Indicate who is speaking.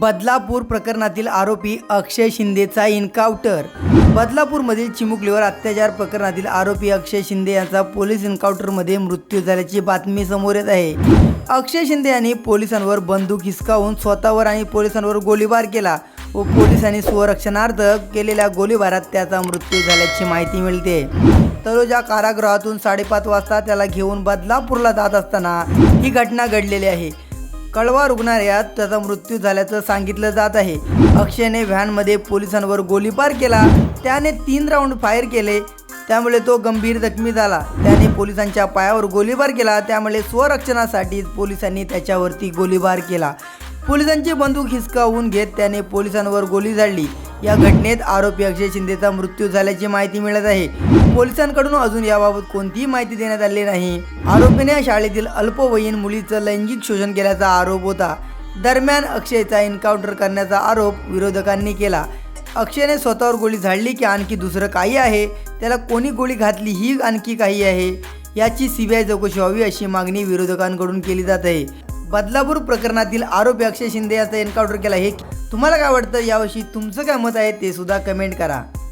Speaker 1: बदलापूर प्रकरणातील आरोपी अक्षय शिंदेचा इन्काउंटर बदलापूरमधील चिमुकलीवर अत्याचार प्रकरणातील आरोपी अक्षय शिंदे यांचा पोलीस एन्काउंटरमध्ये मृत्यू झाल्याची बातमी समोर येत आहे. अक्षय शिंदे यांनी पोलिसांवर बंदूक हिसकावून स्वतःवर आणि पोलिसांवर गोळीबार केला व पोलिसांनी स्वरक्षणार्थ केलेल्या गोळीबारात त्याचा मृत्यू झाल्याची माहिती मिळते. तरोजा कारागृहातून साडेपाच वाजता त्याला घेऊन बदलापूरला जात असताना ही घटना घडलेली आहे. कळवा रुग्णालयात त्याचा मृत्यू झाल्याचं सांगितलं जात आहे. अक्षयने व्हॅनमध्ये पोलिसांवर गोळीबार केला. त्याने तीन राऊंड फायर केले. त्यामुळे तो गंभीर जखमी झाला. त्याने पोलिसांच्या पायावर गोळीबार केला. त्यामुळे स्वरक्षणासाठी पोलिसांनी त्याच्यावरती गोळीबार केला. पोलिसांची बंदूक हिसकावून घेत त्याने पोलिसांवर गोळी झाडली. या घटनेत आरोपी अक्षय शिंदेचा मृत्यू झाल्याची माहिती मिळत आहे. पोलिसांकडून अजून याबाबत कोणतीही माहिती देण्यात आली नाही. आरोपीने शाळेतील अल्पवयीन मुलीचं लैंगिक शोषण केल्याचा आरोप होता. दरम्यान अक्षयचा एन्काउंटर करण्याचा आरोप विरोधकांनी केला. अक्षयने स्वतःवर गोळी झाडली की आणखी दुसरं काही आहे? त्याला कोणी गोळी घातली ही आणखी काही आहे? याची सीबीआय चौकशी व्हावी अशी मागणी विरोधकांकडून केली जात आहे. बदलापूर प्रकरणातील आरोपी अक्षय शिंदे याचा एन्काउंटर केला हे तुम्हाला काय वाटतं? याविषयी तुमचं काय मत आहे ते सुद्धा कमेंट करा.